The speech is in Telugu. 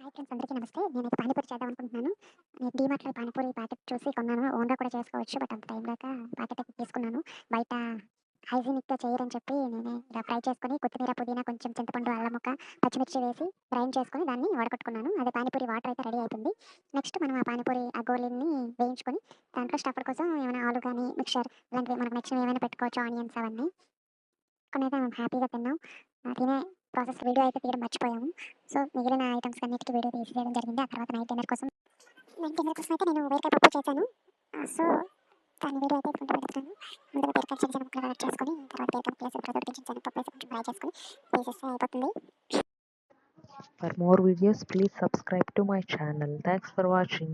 హాయ్ ఫ్రెండ్స్ అందరికీ నమస్తే. నేనైతే పానీపూరి చేద్దాం అనుకుంటున్నాను. నేను డీమార్ట్లో పానీపూరి ప్యాకెట్ చూసి కొన్నాను. ఓన్గా కూడా చేసుకోవచ్చు బట్ అంత టైం దాకా ప్యాకెట్ అయితే తీసుకున్నాను. బయట హైజీనిక్గా చేయరని చెప్పి నేను ఇలా ఫ్రై చేసుకొని కొత్తిమీర పుదీనా కొంచెం చింతపండు అల్లం ముక్క పచ్చిమిర్చి వేసి గ్రైండ్ చేసుకొని దాన్ని వడకట్టుకున్నాను అదే పానీపూరి వాటర్ అయితే రెడీ అవుతుంది నెక్స్ట్ మనం ఆ పానీపూరి ఆ గోళీని వేయించుకొని దాంట్లో స్టఫర్ కోసం ఏమైనా ఆలు కానీ మిక్చర్ ఇలాంటివి మనకు నచ్చినవి ఏమైనా పెట్టుకోవచ్చు ఆనియన్స్ అవన్నీ. కొన్ని అయితే హ్యాపీగా తిన్నాం. తినే ప్రాసెస్ వీడియో అయితే తీయడం మర్చిపోయాము. సో మిగిలిన ఐటమ్స్ అన్నిటికీ వీడియో తీసి చేయడం జరిగింది. ఆ తర్వాత నైట్ డిన్నర్ కోసం. నైట్ డిన్నర్ కోసం అయితే నేను వేరే పప్పు చేశాను. సో దాని వీడియో అయితే కొంచెం పెడతాను ముందుగా పేరు చిన్న చిన్న ముక్కలు కట్ చేసుకొని తర్వాత పేరు ప్లేస్ తర్వాత ఉడికించిన పప్పు వేసి కొంచెం ఫ్రై చేసుకొని వేసేస్తే అయిపోతుంది. For more videos, please subscribe to my channel. Thanks for watching.